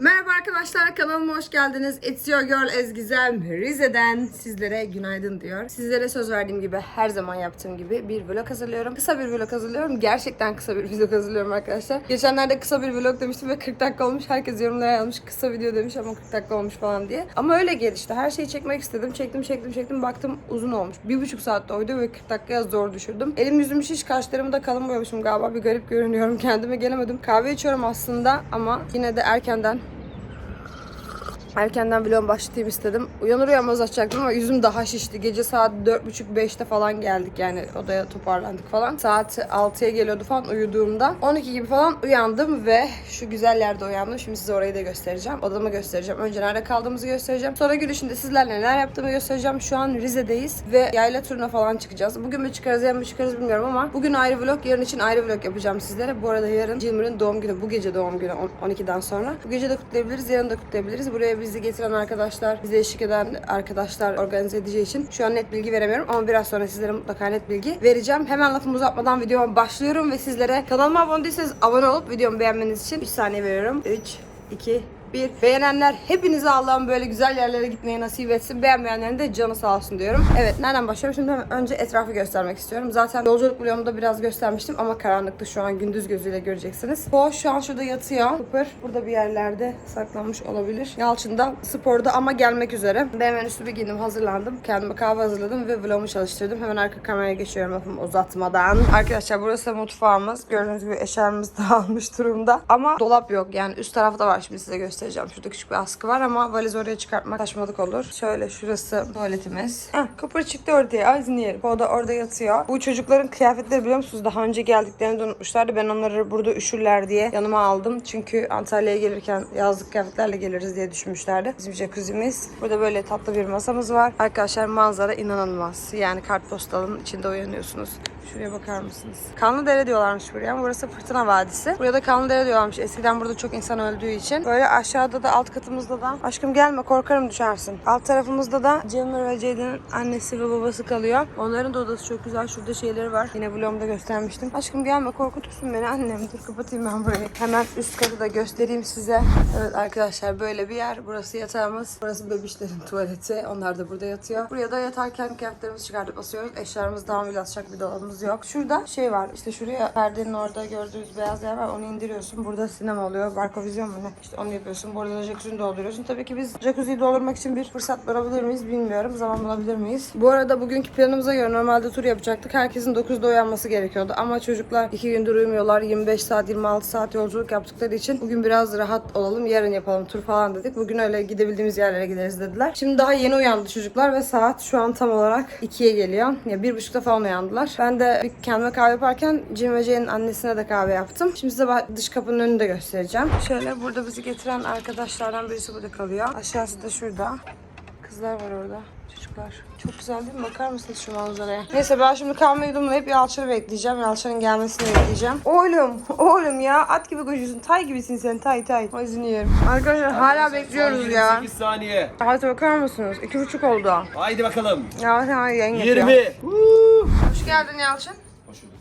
Merhaba arkadaşlar kanalıma hoş geldiniz. It's your girl Ezgizem Rize'den sizlere günaydın diyor. Sizlere söz verdiğim gibi her zaman yaptığım gibi bir vlog hazırlıyorum. Kısa bir vlog hazırlıyorum. Gerçekten kısa bir vlog hazırlıyorum arkadaşlar. Geçenlerde kısa bir vlog demiştim ve 40 dakika olmuş. Herkes yorumlara yazmış kısa video demiş ama 40 dakika olmuş falan diye. Ama öyle gelişti. Her şeyi çekmek istedim. Çektim çektim çektim baktım uzun olmuş. Bir buçuk saatte oydu ve 40 dakikaya zor düşürdüm. Elim yüzüm şiş kaşlarımı da kalın boyamışım galiba. Bir garip görünüyorum. Kendime gelemedim. Kahve içiyorum aslında ama yine de erkenden Erkenden vlog başlatayım istedim. Uyanır uyanmaz açacaktım ama yüzüm daha şişti. Gece saat 4.30-5'te falan geldik yani odaya toparlandık falan. Saat 6'ya geliyordu falan uyuduğumda. 12 gibi falan uyandım ve şu güzel yerde uyandım. Şimdi size orayı da göstereceğim. Odamı göstereceğim. Önce nerede kaldığımızı göstereceğim. Sonra gün içinde sizlerle neler yaptığımı göstereceğim. Şu an Rize'deyiz ve yayla turuna falan çıkacağız. Bugün mü çıkarız yarın mı çıkarız bilmiyorum ama bugün ayrı vlog, yarın için ayrı vlog yapacağım sizlere. Bu arada yarın Cimri'nin doğum günü. Bu gece doğum günü on- 12'den sonra. Bu gece de kutlayabiliriz, yarın da kutlayabiliriz. Buraya bizi getiren arkadaşlar, bize eşlik eden arkadaşlar organize edeceği için şu an net bilgi veremiyorum ama biraz sonra sizlere mutlaka net bilgi vereceğim. Hemen lafımı uzatmadan videoma başlıyorum ve sizlere kanalıma abone değilseniz abone olup videomu beğenmeniz için 3 saniye veriyorum. 3, 2, bir beğenenler hepinize Allah'ım böyle güzel yerlere gitmeyi nasip etsin. Beğenmeyenlerin de canı sağ olsun diyorum. Evet nereden başlıyorum? Şimdi önce etrafı göstermek istiyorum. Zaten yolculuk vlogumda biraz göstermiştim ama karanlıktı şu an gündüz gözüyle göreceksiniz. O şu an şurada yatıyor. Cooper burada bir yerlerde saklanmış olabilir. Yalçın da sporda ama gelmek üzere. Ben hemen üstümü giydim hazırlandım. Kendime kahve hazırladım ve vlogumu çalıştırdım. Hemen arka kameraya geçiyorum lafımı uzatmadan. Arkadaşlar burası mutfağımız. Gördüğünüz gibi eşyalarımız dağılmış durumda. Ama dolap yok yani üst tarafta var şimdi size göstereceğim. Şurada küçük bir askı var ama valizi oraya çıkartmak taşmadık olur. Şöyle şurası tuvaletimiz. Heh, Cooper çıktı ortaya. Ay dinleyelim. O da orada yatıyor. Bu çocukların kıyafetleri biliyor musunuz? Daha önce geldiklerini de unutmuşlardı. Ben onları burada üşürler diye yanıma aldım. Çünkü Antalya'ya gelirken yazlık kıyafetlerle geliriz diye düşünmüşlerdi. Bizim jacuzzi'miz. Burada böyle tatlı bir masamız var. Arkadaşlar manzara inanılmaz. Yani kartpostalın içinde uyanıyorsunuz. Şuraya bakar mısınız? Kanlıdere diyorlarmış buraya burası Fırtına Vadisi. Buraya da Kanlıdere diyorlarmış. Eskiden burada çok insan öldüğü için. Böyle aşağıda da alt katımızda da aşkım gelme korkarım düşersin. Alt tarafımızda da Cemil ve Ceyda'nın annesi ve babası kalıyor. Onların da odası çok güzel. Şurada şeyleri var. Yine vlogumda göstermiştim. Aşkım gelme korkutursun beni annem. Dur kapatayım ben burayı. Hemen üst katı da göstereyim size. Evet arkadaşlar böyle bir yer. Burası yatağımız. Burası bebişlerin tuvaleti. Onlar da burada yatıyor. Buraya da yatarken kıyafetlerimizi çıkartıp asıyoruz. Eşyalarımız daha asacak bir dolabımız yok. Şurada şey var. İşte şuraya perdenin orada gördüğünüz beyaz yer var. Onu indiriyorsun. Burada sinema oluyor. Barkovizyon mu ne? İşte onu yapıyorsun. Burada da jacuzzi'ni dolduruyorsun. Tabii ki biz jacuzziyi doldurmak için bir fırsat bulabilir miyiz bilmiyorum. Zaman bulabilir miyiz? Bu arada bugünkü planımıza göre normalde tur yapacaktık. Herkesin 9'da uyanması gerekiyordu. Ama çocuklar 2 gündür uyumuyorlar. 25 saat 26 saat yolculuk yaptıkları için bugün biraz rahat olalım. Yarın yapalım tur falan dedik. Bugün öyle gidebildiğimiz yerlere gideriz dediler. Şimdi daha yeni uyandı çocuklar ve saat şu an tam olarak 2'ye geliyor. Ya bir buçukta falan uyandılar. Ben de bir kendime kahve yaparken Jim ve Jay'in annesine de kahve yaptım. Şimdi size dış kapının önünü de göstereceğim. Şöyle burada bizi getiren arkadaşlardan birisi burada kalıyor. Aşağısı da şurada. Kızlar var orada. Çocuklar. Çok güzel değil mi? Bakar mısınız şu manzaraya? Neyse ben şimdi kahve yudumlayıp Yalçın'ı bekleyeceğim. Yalçın'ın gelmesini bekleyeceğim. Oğlum, oğlum ya. At gibi koşuyorsun. Tay gibisin sen. Tay tay. O izini yerim. Arkadaşlar hala bekliyoruz ya. 28 saniye. Hadi bakar mısınız? İki buçuk oldu. Haydi bakalım. Hadi yayın yapıyor. 20. Hoş geldin Yalçın.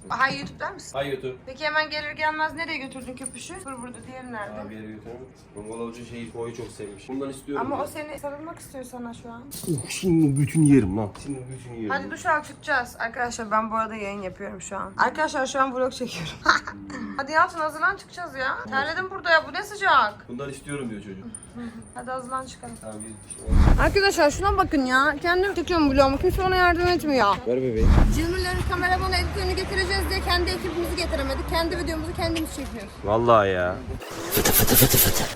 Aha YouTube'da mısın? Hay YouTube. Peki hemen gelir gelmez nereye götürdün köpüşü? Dur burada diğeri nerede? Abi yere götürelim. Bungalovcu şeyi koyu çok sevmiş. Bundan istiyorum. Ama o seni sarılmak istiyor sana şu an. Şimdi bütün yerim lan. Şimdi bütün yerim. Hadi duş al çıkacağız. Arkadaşlar ben bu arada yayın yapıyorum şu an. Arkadaşlar şu an vlog çekiyorum. Hadi Yalçın hazırlan çıkacağız ya. Terledim burada ya bu ne sıcak. Bundan istiyorum diyor çocuk. Hadi hazırlan çıkalım. Tamam işte. Arkadaşlar şuna bakın ya. Kendim çekiyorum vlogumu. Kimse bana yardım etmiyor. Ver bebeğim. Cimrilerin kameramanı editörünü getireceğiz diye kendi ekibimizi getiremedik. Kendi videomuzu kendimiz çekiyoruz. Vallahi ya.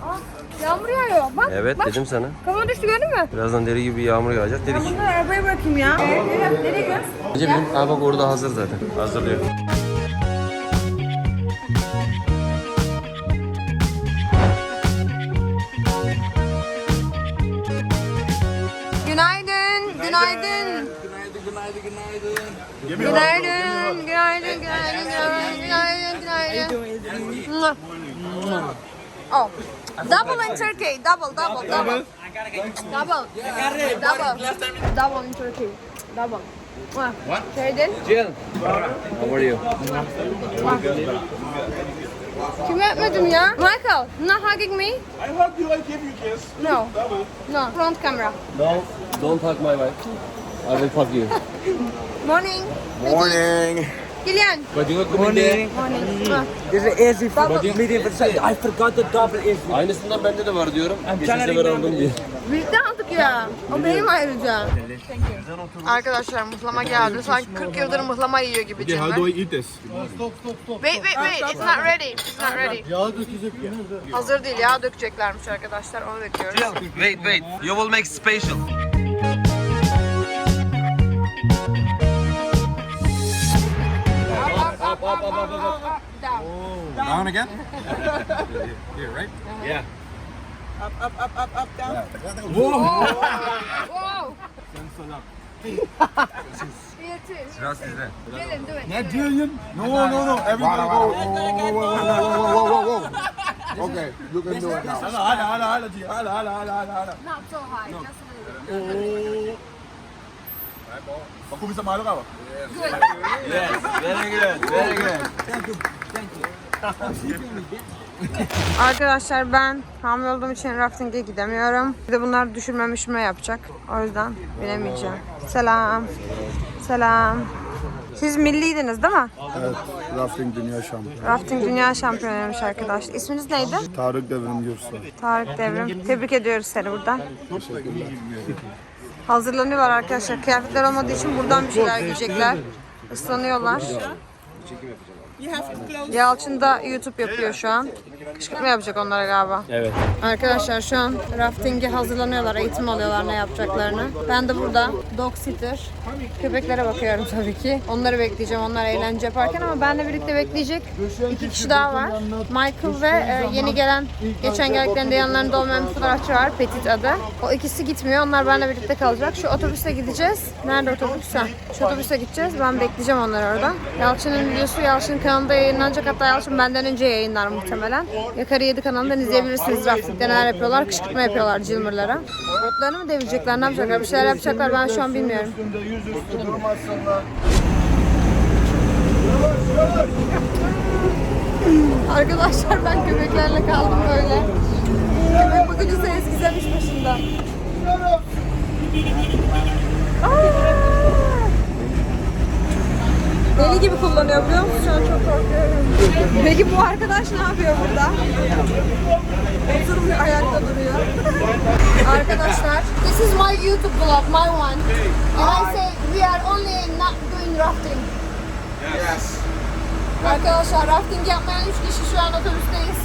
Aa, yağmur yağıyor. Bak Evet bak. dedim sana. Kafama düştü gördün mü? Birazdan deri gibi yağmur yağacak dedik. Bunları arabaya bırakayım ya. Evet, nereye, nereye gidiyoruz? Önce benim Aa bak orada hazır zaten. Hazırlıyor. Günaydın, günaydın. Günaydın, günaydın, günaydın. Günaydın, günaydın, Oh, double in Turkey, double, double, double. Double. Double. Double in Turkey. Double. What? Shaden? Jill. How are you? Kime öpmedim ya? Michael, not hugging me? I hug you, I give you kiss. No. Double. No, front camera. No, don't hug my wife. I will fuck you. Morning. Morning. There. Morning. Ha. This is easy for medium for size. I forgot the double easy. Aynısından bende de var diyorum. Geçen sefer aldım diye. Birlikte aldık ya. O benim ayrıca. Arkadaşlar mıhlama geldi. Sanki 40 yıldır mıhlama yiyor gibi Okay, how Cemre. do I eat this? Wait, wait, wait. It's not ready. It's not ready. Hazır değil. Yağ dökeceklermiş arkadaşlar. Onu bekliyoruz. Wait, wait. You will make special. Down again? Here, right? Yeah. Wow. Here too. Biraz sizde. Gelin, do it. Not Jillian? No, no, no. Everybody go. Whoa, whoa, whoa, whoa, whoa, whoa, whoa, whoa. Okay, you can do it now. Hala, hala, hala, hala, G. Hala, hala, hala, hala, hala. Not so high. Just a little bit. Oh. Magkumisa malo ka ba? Yes, very good, very good. Arkadaşlar ben hamile olduğum için rafting'e gidemiyorum. Bir de bunlar düşürme müşürme yapacak. O yüzden binemeyeceğim. Selam. Selam. Siz milliydiniz değil mi? Evet, rafting dünya şampiyonu. Rafting dünya şampiyonuymuş arkadaşlar. İsminiz neydi? Tarık Devrim Gürsoy. Tarık Devrim. Tebrik ediyoruz seni buradan. Hazırlanıyorlar arkadaşlar. Kıyafetler olmadığı için buradan bir şeyler giyecekler. Islanıyorlar. Yalçın da YouTube yapıyor şu an. Kışkırtma yapacak onlara galiba. Evet. Arkadaşlar şu an rafting'e hazırlanıyorlar, eğitim alıyorlar ne yapacaklarını. Ben de burada dog sitter, köpeklere bakıyorum tabii ki. Onları bekleyeceğim, onlar eğlence yaparken ama benle birlikte bekleyecek iki kişi daha var. Michael ve e, yeni gelen, geçen geldiklerinde yanlarında olmayan bir fotoğrafçı var, Petit adı. O ikisi gitmiyor, onlar benle birlikte kalacak. Şu otobüste gideceğiz. Nerede otobüs? Ha, Şu otobüse gideceğiz, ben bekleyeceğim onları orada. Yalçın'ın videosu Yalçın'ın kanalında yayınlanacak. Hatta Yalçın benden önce yayınlar muhtemelen. Yakarı 7 kanalından izleyebilirsiniz. Rafting'de neler yapıyorlar. Kışkırtma yapıyorlar Cılmırlara. Botlarını mı devirecekler? Ne yapacaklar? Bir şeyler yapacaklar. Ben şu an bilmiyorum. Arkadaşlar ben köpeklerle kaldım böyle. Köpek bakıcısı eskizlemiş başında. Aa! Deli gibi kullanıyor biliyor musun? Şu an çok korkuyorum. Peki bu arkadaş ne yapıyor burada? Oturmuyor, ayakta duruyor. Arkadaşlar, this is my YouTube vlog, my one. And I say we are only not doing rafting. Arkadaşlar rafting yapmayan 3 kişi şu an otobüsteyiz.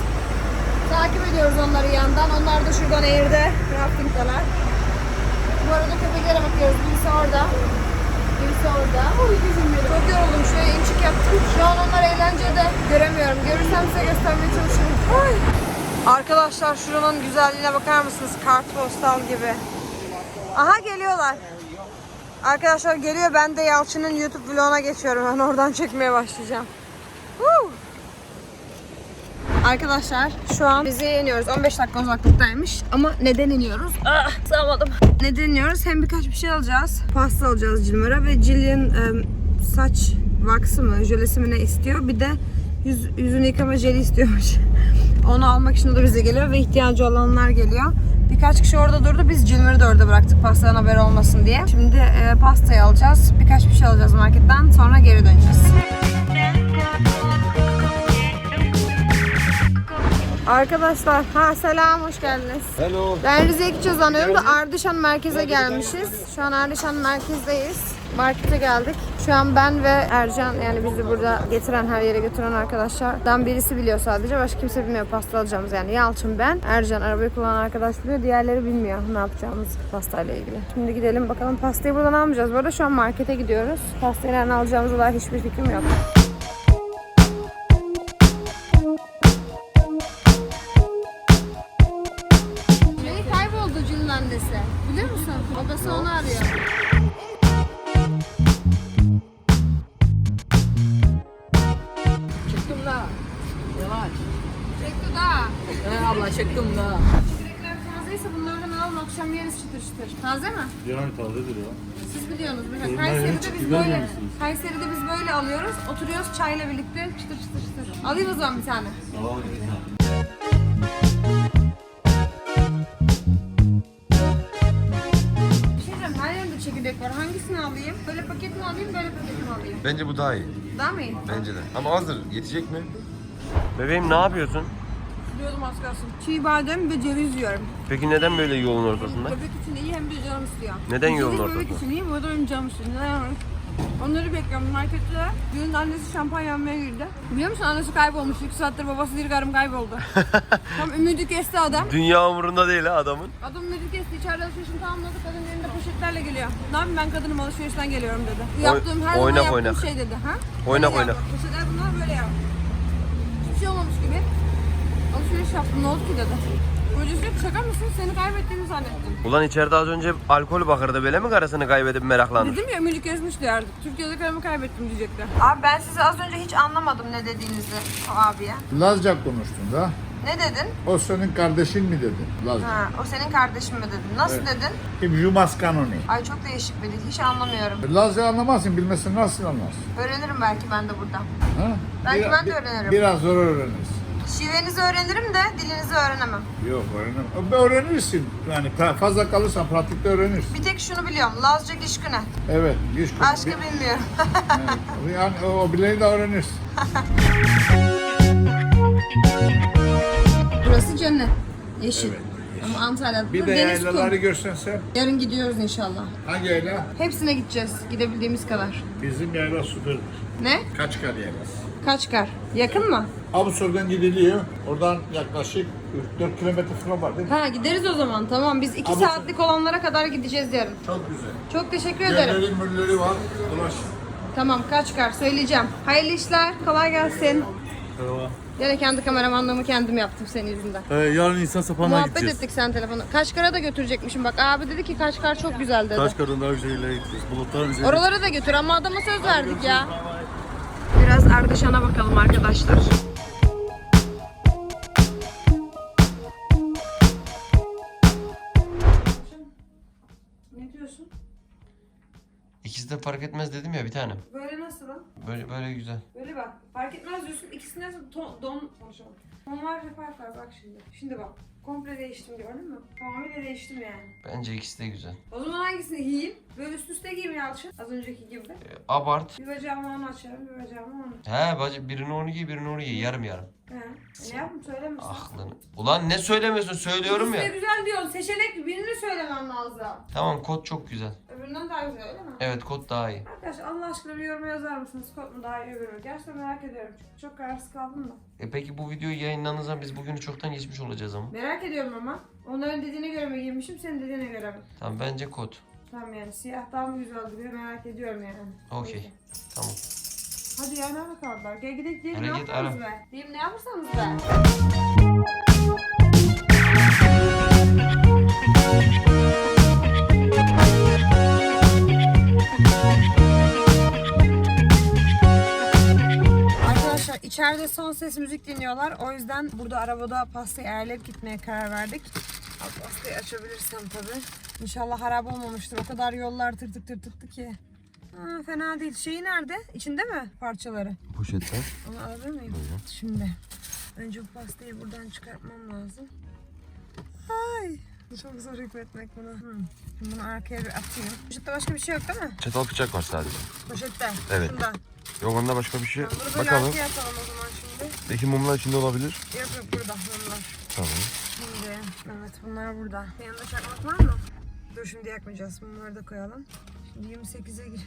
Takip ediyoruz onları yandan. Onlar da şuradan eğirde raftingdeler. Bu arada köpeklere bakıyoruz. Birisi orada. Orada. Oy gözüm benim. Çok yoruldum. Şuraya inçik yaptım. Şu an onlar eğlencede. Göremiyorum. Görürsem size göstermeye çalışırım. Ay. Arkadaşlar şuranın güzelliğine bakar mısınız? Kartpostal gibi. Aha geliyorlar. Arkadaşlar geliyor. Ben de Yalçın'ın YouTube vloguna geçiyorum. Ben oradan çekmeye başlayacağım. Woo! Arkadaşlar şu an bizi iniyoruz. 15 dakika uzaklıktaymış. Ama neden iniyoruz? Ah sağmadım. Neden iniyoruz? Hem birkaç bir şey alacağız. Pasta alacağız Cilmer'a ve Jillian e, saç vaksı mı, jölesi mi ne istiyor. Bir de yüz, yüzünü yıkama jeli istiyormuş. Onu almak için o da bize geliyor ve ihtiyacı olanlar geliyor. Birkaç kişi orada durdu. Biz Cilmer'i de orada bıraktık pastadan haberi olmasın diye. Şimdi e, pastayı alacağız. Birkaç bir şey alacağız marketten. Sonra geri döneceğiz. Arkadaşlar, ha selam, hoş geldiniz. Hello. Ben Rize'ye gideceğiz sanıyorum da Ardışan merkeze gelmişiz. Şu an Ardışan merkezdeyiz. Markete geldik. Şu an ben ve Ercan yani bizi burada getiren her yere götüren arkadaşlardan birisi biliyor sadece. Başka kimse bilmiyor pasta alacağımız yani. Yalçın ben. Ercan arabayı kullanan arkadaş biliyor. Diğerleri bilmiyor ne yapacağımız pastayla ilgili. Şimdi gidelim bakalım pastayı buradan almayacağız. Bu arada şu an markete gidiyoruz. Pastayı nereden alacağımıza dair hiçbir fikrim yok. Alayım? Bence bu daha iyi. Daha mı iyi? Bence de. Ama hazır. Yetecek mi? Bebeğim ne yapıyorsun? Biliyordum az kalsın. Çiğ badem ve ceviz yiyorum. Peki neden böyle yolun ortasında? Bebek için iyi hem de canım istiyor. Neden Ceviz yolun Bebek ortasında? için iyi, bu da benim canım istiyor. Neden? Onları bekliyorum markette. Düğün annesi şampanya almaya girdi. Biliyor musun annesi kaybolmuş. 2 saattir babası değil karım kayboldu. Tam ümidi kesti adam. Dünya umurunda değil ha adamın. Adam ümidi kesti. İçeride alışverişini tamamladı. Kadın elinde poşetlerle geliyor. Ne yapayım ben kadınım alışverişten geliyorum dedi. Yaptığım her zaman oynak, yaptığım oynak. şey dedi. Ha? Oynak, Böyle oynak. yap. Poşetler bunlar böyle yap. Hiçbir şey olmamış gibi. Alışveriş yaptım ne oldu ki dedi. Kocası yok şaka mısın? Seni kaybettiğimi zannettim. Ulan içeride az önce alkol bakırdı böyle mi karısını kaybedip meraklanır? Dedim ya ümidi kesmişti artık. Türkiye'de karımı kaybettim diyecekti. Abi ben sizi az önce hiç anlamadım ne dediğinizi o abiye. Lazca konuştun da. Ne dedin? O senin kardeşin mi dedin? Lazca. Ha, o senin kardeşin mi dedin? Nasıl dedin? Kim Jumas kanuni. Ay çok değişik bir dil. Hiç anlamıyorum. Lazca anlamazsın, bilmezsin nasıl anlarsın? Öğrenirim belki ben de burada. Ha? Belki Bir- ben de öğrenirim. Biraz zor öğrenirsin. Şivenizi öğrenirim de dilinizi öğrenemem. Yok öğrenemem. Öğrenirsin. Yani fazla kalırsan pratikte öğrenirsin. Bir tek şunu biliyorum. Lazca gişküne. Evet, kırk- Başka bir- bilmiyorum. Evet. Yani o, o bileği de öğrenirsin. Burası cennet. Yeşil. Ama Antalya'da Bir de deniz yaylaları görsen sen. Yarın gidiyoruz inşallah. Hangi yayla? Hepsine gideceğiz. Gidebildiğimiz kadar. Bizim yayla sudur. Ne? Kaçkar yaylası. Kaç kar? Yakın mı? Abusur'dan gidiliyor. Oradan yaklaşık 4 kilometre falan var değil mi? Ha gideriz o zaman. Tamam biz iki Ama- saatlik olanlara kadar gideceğiz yarın. Çok güzel. Çok teşekkür ederim. Gölleri mülleri var. Dolaş. Tamam kaç kar söyleyeceğim. Hayırlı işler. Kolay gelsin. Merhaba. Yine kendi kameramanlığımı kendim yaptım senin yüzünden. Ee, yarın insan sapanına Muhabbet gideceğiz. ettik sen telefonu. Kaşgar'a da götürecekmişim bak. Abi dedi ki Kaşgar çok güzel dedi. Taş kadın daha güzel yerlere gideceğiz. Bulutlar bize Oralara da götür ama adama söz verdik ya. Biraz Ardışan'a bakalım arkadaşlar. İkisi de fark etmez dedim ya bir tane. Böyle nasıl lan? Böyle böyle güzel. Böyle bak. Fark etmez diyorsun. İkisinde de ton, don konuşalım. Ton var ve fark var. Bak şimdi. Şimdi bak. Komple değiştim gördün mü? Tamamıyla değiştim yani. Bence ikisi de güzel. O zaman hangisini giyeyim? Böyle üst üste giyeyim Yalçın. Az önceki gibi. Ee, abart. Bir bacağımı onu açarım, bir bacağımı onu. He bacı birini onu giy birini onu giy yarım yarım. He. Ne yapayım söylemiyorsun. Aklını. Ulan ne söylemiyorsun söylüyorum ya. güzel diyorsun. Seçenek birini söylemem lazım. Tamam kod çok güzel. Öbüründen daha güzel öyle mi? Evet kod daha iyi. Arkadaşlar Allah aşkına bir yoruma yazar mısınız? Kod mu daha iyi öbürü mü? Gerçekten merak ediyorum çünkü çok kararsız kaldım da. E peki bu videoyu yayınlandığınız zaman biz bugünü çoktan geçmiş olacağız ama. Merak ediyorum ama. Onların dediğine göre mi giymişim, senin dediğine göre mi? Tamam bence kod. Tamam yani siyah daha mı güzel duruyor merak ediyorum yani. Okey. Tamam. Hadi ya nerede kaldılar? Gel gidelim diyelim ne git, yaparsanız ara. be. Diyeyim ne yaparsanız be. Arkadaşlar içeride son ses müzik dinliyorlar. O yüzden burada arabada pastayı ayarlayıp gitmeye karar verdik. Pastayı açabilirsem tabii. İnşallah harap olmamıştır. O kadar yollar tırtık tırtıktı ki. Ha, fena değil. Şeyi nerede? İçinde mi parçaları? Poşetten. Onu alabilir miyim? Şimdi. Önce bu pastayı buradan çıkartmam lazım. Ay. Çok zor hükmetmek buna. Hı. Şimdi bunu arkaya bir atayım. Poşette başka bir şey yok değil mi? Çatal bıçak var sadece. Poşette. Evet. Şunda. Yok onda başka bir şey. Bunu böyle Bakalım. arkaya atalım o zaman şimdi. Peki mumlar içinde olabilir. Yok yok burada bunlar. Tamam. Şimdi evet bunlar burada. Yanında çakmak var mı? Dur şimdi yakmayacağız. Bunları da koyalım. Şimdi 28'e gir.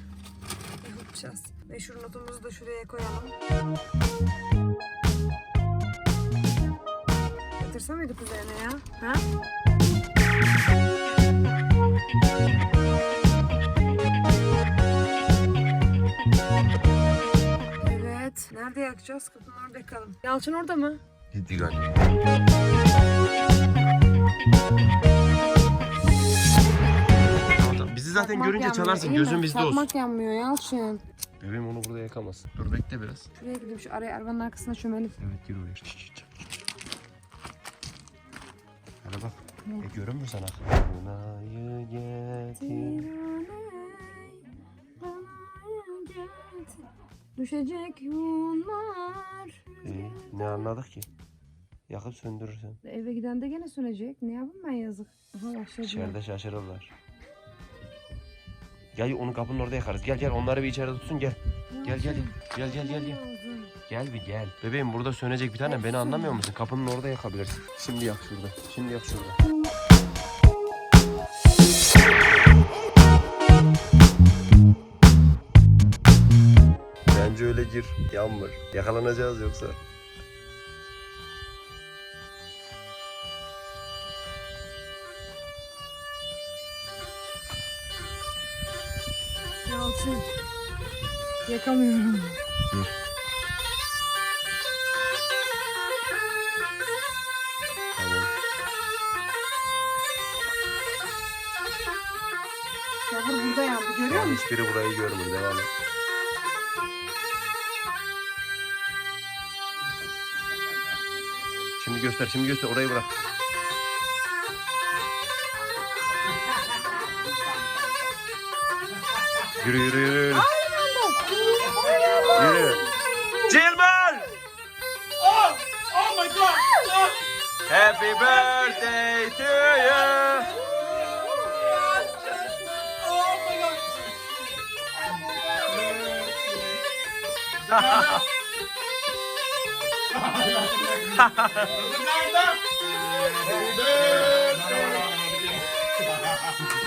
Yapacağız. Meşhur notumuzu da şuraya koyalım. Yatırsa mıydık üzerine ya? Ha? Evet. Nerede yakacağız? Kapının orada yakalım. Yalçın orada mı? Gitti galiba. Bizi zaten Çakmak görünce yanmıyor, çalarsın. mi? Gözün bizde olsun. Çakmak yanmıyor Yalçın. Bebeğim onu burada yakamazsın. Dur bekle biraz. Şuraya gideyim şu araya arabanın arkasına çömelip. Evet gir oraya. Şş, şş, şş. Hadi bak. E görür mü sana? Kınayı getir. Düşecek bunlar. E, ne anladık ki? Yakıp söndürürsen. Eve giden de gene sönecek. Ne yapayım ben yazık. Aha başladı. İçeride şaşırırlar. Gel onu kapının orada yakarız. Gel gel onları bir içeride tutsun gel. Gel gel gel gel gel gel. Gel bir gel. Bebeğim burada sönecek bir tane beni anlamıyor musun? Kapının orada yakabilirsin. Şimdi yak şurada. Şimdi yak şurada. Bence öyle gir. Yanmır. Yakalanacağız yoksa. Yalçın. Yakamıyorum. Tamam. Şahır burada yandı görüyor musun? Hiçbiri burayı görmüyor. Devam et. Şimdi göster, şimdi göster. Orayı bırak. Yürü yürü yürü. Yürü. Yürü. Cilmer! Oh! Oh my god! Happy birthday to you! birthday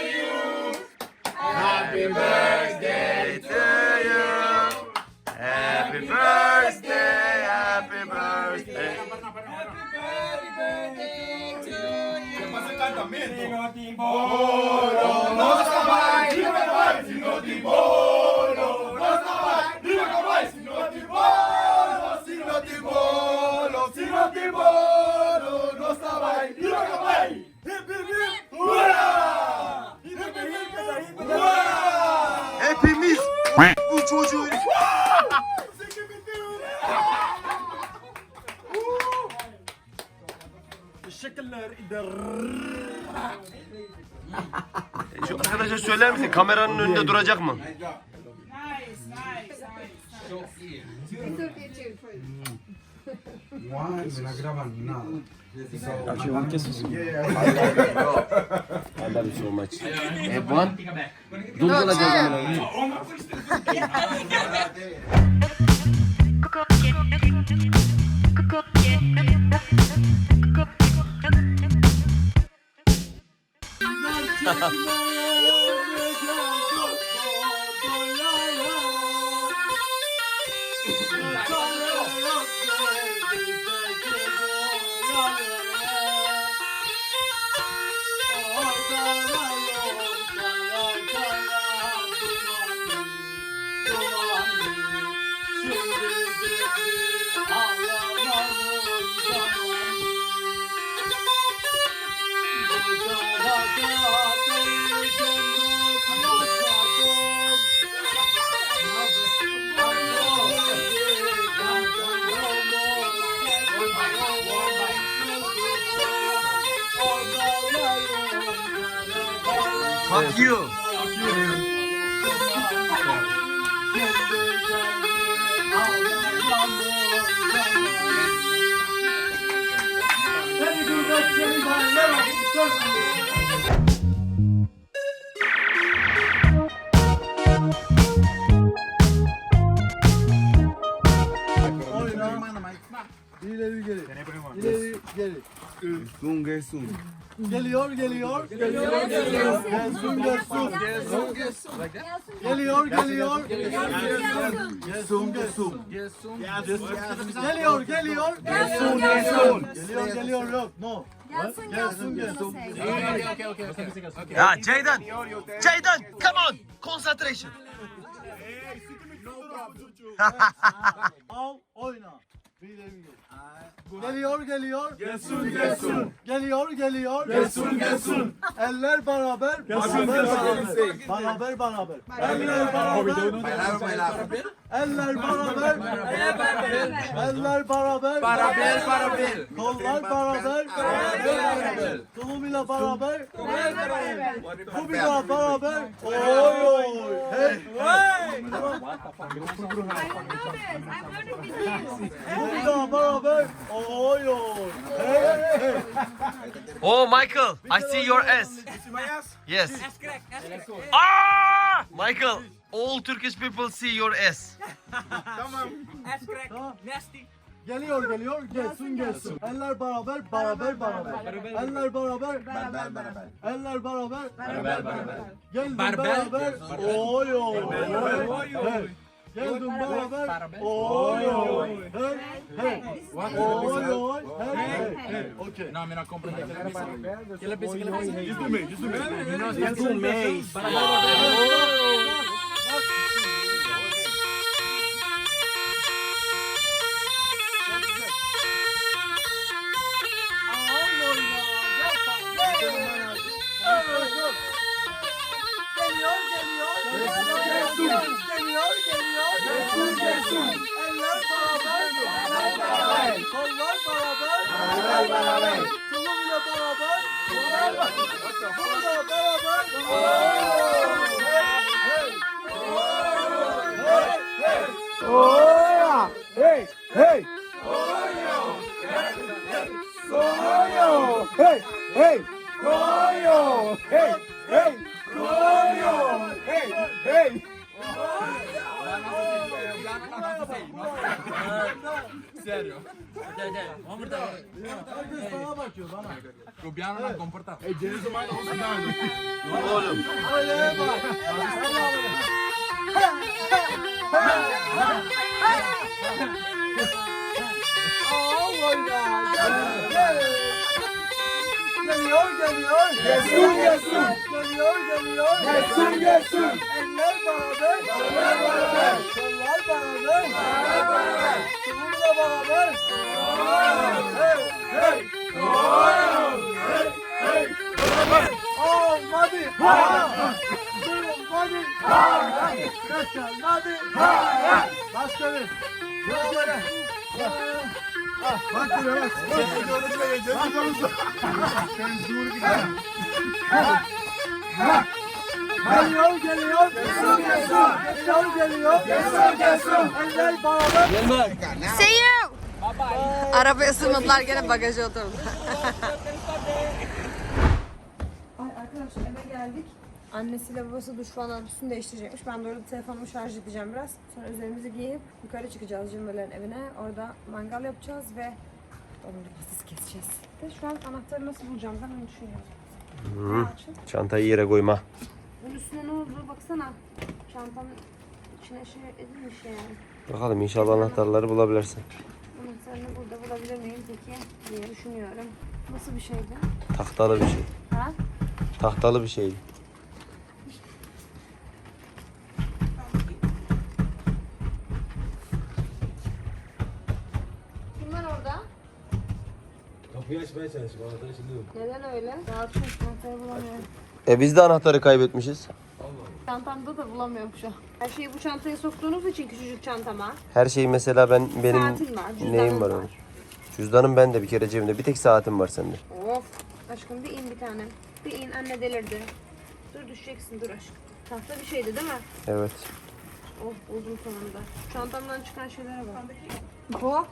Hepimiz bu çocuğu Şu arkadaşa söyler misin kameranın önünde duracak mı? I love you so much. Everyone, durduracağız あ! Fuck you. İleri geri. İleri geri. Zoom gel zoom. Geliyor geliyor. Geliyor geliyor. Gelsun gelsun. Geliyor geliyor. Gelsun gelsun. Geliyor geliyor. Gelsun gelsun. Geliyor geliyor yok. No. Gelsun gelsun. Ya Ceydan. Ceydan, come on. Concentration. Al oyna. Bir ileri geri. Geliyor geliyor. Gelsin gelsin. Geliyor geliyor. Gelsin gelsin. Eller beraber. Beraber beraber. Beraber beraber. Eller beraber. Eller beraber. Eller beraber. Beraber beraber. Kollar beraber. Beraber. Tulumuyla beraber. Kubila beraber. Oy oy. Hey. Kubila beraber. Oy oy. Hey hey. Oh Michael, I see your ass. Yes. Ah! Michael, all Turkish people see your ass. Tamam. Geliyor geliyor gelsin gelsin. Eller beraber beraber beraber. Eller beraber beraber beraber. Eller beraber beraber beraber. Geldim beraber. Oy oy. Hey. Geldim beraber. Oy oy. Hey hey. Oy oy. Hey hey. hey. Okay. No, mira, compra. Geliyor Eller beraber. Tulumla beraber. Kollar beraber. Tulumla beraber. Hey hey. Koyo. Hey hey. Koyo. Hey hey. Koyo. Hey hey. Herkes bana bakıyor bana. Rubiano non comporta. Öyle bak. Geliyor geliyor. Gelsin gelsin. Geliyor geliyor. Gelsin gelsin. Eller beraber. Eller beraber. Kollar beraber. Eller beraber. Hey hey. Hey hey. Olmadı. Ha. Olmadı. Ha. Kaçamadı. Ha. Başka bir. Başka bir. Bak buraya bak. Bak Geliyor geliyor. Geliyor geliyor. Geliyor geliyor. Gelsin Eller beraber. See you. Arabaya sığmadılar gene bagaja oturdu. Ay arkadaşlar eve geldik. Annesiyle babası duş falan alıp üstünü değiştirecekmiş. Ben de orada telefonumu şarj edeceğim biraz. Sonra üzerimizi giyip yukarı çıkacağız cümbelerin evine. Orada mangal yapacağız ve domuz pastası keseceğiz. De şu an anahtarı nasıl bulacağım ben onu düşünüyorum. Açın. Çantayı yere koyma. Bunun üstüne ne oldu baksana. Çantanın içine şey edilmiş yani. Bakalım inşallah anahtarları bulabilirsin. Anahtarını burada bulabilir miyim peki diye düşünüyorum. Nasıl bir şeydi? Tahtalı bir şey. Ha? Tahtalı bir şeydi. Kimler orada? Kapıyı açmaya çalışıyorum. Anahtarı şimdi yok. Neden öyle? Rahatsız anahtarı bulamıyorum. E biz de anahtarı kaybetmişiz. Çantamda da bulamıyorum şu an. Her şeyi bu çantaya soktuğunuz için küçücük çantama. Her şey mesela ben benim Saatin var, cüzdanın neyim var var. onun? Cüzdanım ben de bir kere cebimde. Bir tek saatim var sende. Of. Aşkım bir in bir tane. Bir in anne delirdi. Dur düşeceksin dur aşkım. Tahta bir şeydi değil mi? Evet. Oh buldum sonunda. Çantamdan çıkan şeylere bak. Bu.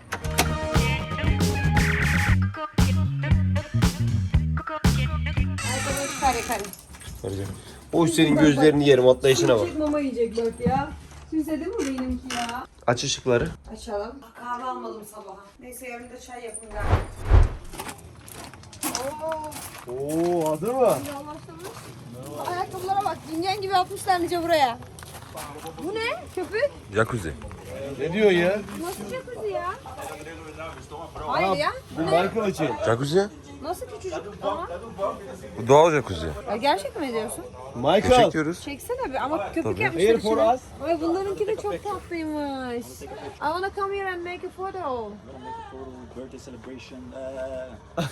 Kare kare. Vereceğim. O senin gözlerini yerim atlayışına bak. Mama yiyecek bak ya. Değil mi benimki ya? Aç ışıkları. Açalım. Kahve almadım sabaha. Neyse yarın da çay yapın galiba. Oo, Oo hazır mı? Ayakkabılara bak. Dünyan gibi atmışlar nice buraya. Bu ne? Köpük? Jacuzzi. Ne diyor ya? Nasıl jacuzzi ya? Hayır ya. Bu Michael için. Jacuzzi? Nasıl küçücük ama? Bu doğal jacuzzi. Ya gerçek mi diyorsun? Michael. Çekiyoruz. Çeksene bir ama köpük Tabii. yapmışlar Here for içine. us. Ay bunlarınki de çok tatlıymış. I wanna come here and make a photo. Birthday celebration. Uh,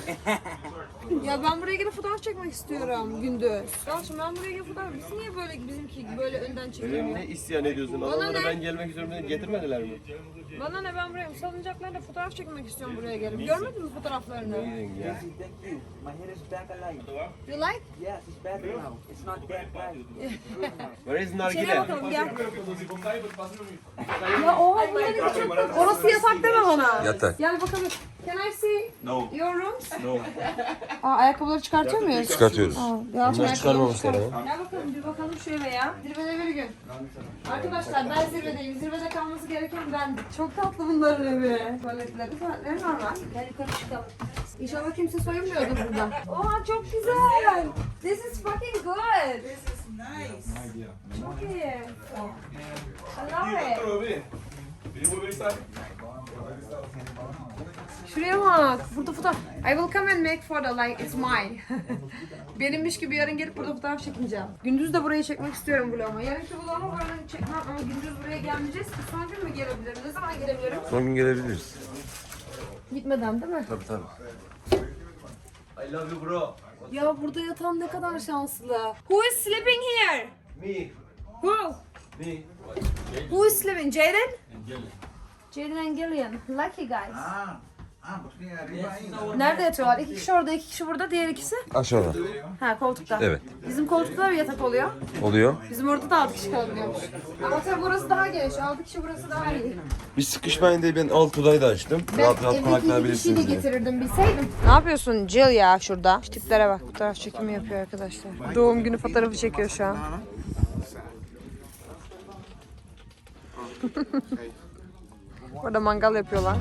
Ya ben buraya gelip fotoğraf çekmek istiyorum gündüz. Yalçın ben buraya gelip fotoğraf... Biz niye böyle bizimki gibi böyle önden çekemiyor? Ne isyan ediyorsun? Bana Adamlara ne? ben gelmek istiyorum dedi, getirmediler mi? Bana ne ben buraya salıncaklarla fotoğraf çekmek istiyorum buraya gelip. Görmedin mi fotoğraflarını? Ya. thank you. My hair is back alive. You like? Yes, it's back now. It's not dead right. Where is İçeriye nargile? bakalım gel. ya oha bunların tatlı. Orası yatak deme bana. Yatak. Gel bakalım. Can I see your rooms? No. Aa, ayakkabıları çıkartıyor muyuz? Çıkartıyoruz. Aa, ayakkabıları çıkarmamışlar çıkart. ama. Gel bakalım bir bakalım şöyle ya. Zirvede bir gün. Arkadaşlar ben zirvedeyim. Zirvede kalması gereken ben. Çok tatlı bunların evi. Tuvaletleri, tuvaletleri normal. Gel yukarı çıkalım. İnşallah kimse soyunmuyordur burada. Oha çok güzel. This is fucking good. This is nice. Çok iyi. I love it. Şuraya bak. Burada fotoğraf. I will come and make photo like it's mine. Benimmiş gibi yarın gelip burada fotoğraf çekeceğim. Gündüz de burayı çekmek istiyorum vloguma. Yarınki vloguma buranın çekmem ama gündüz buraya gelmeyeceğiz. Son gün mü gelebilirim? Ne zaman gelebilirim? Son gün gelebiliriz. Gitmeden değil mi? Tabii tabii. I love you bro. Ya burada yatan ne kadar şanslı. Who is sleeping here? Me. Who? Me. Who is sleeping? Jaden? Jaden and Gillian. Lucky guys. Nerede yatıyorlar? İki kişi orada, iki kişi burada, diğer ikisi? Aşağıda. Ha koltukta. Evet. Bizim koltukta da bir yatak oluyor. Oluyor. Bizim orada da 6 kişi kalabiliyormuş. Ama tabii burası daha geniş. 6 kişi burası daha iyi. Biz sıkışmayın diye ben alt odayı da açtım. rahat rahat konaklayabilirsiniz diye. getirirdim bilseydim. Ne yapıyorsun Jill ya şurada? Şu tiplere bak. Fotoğraf çekimi yapıyor arkadaşlar. Doğum günü fotoğrafı çekiyor şu an. Orada mangal yapıyorlar.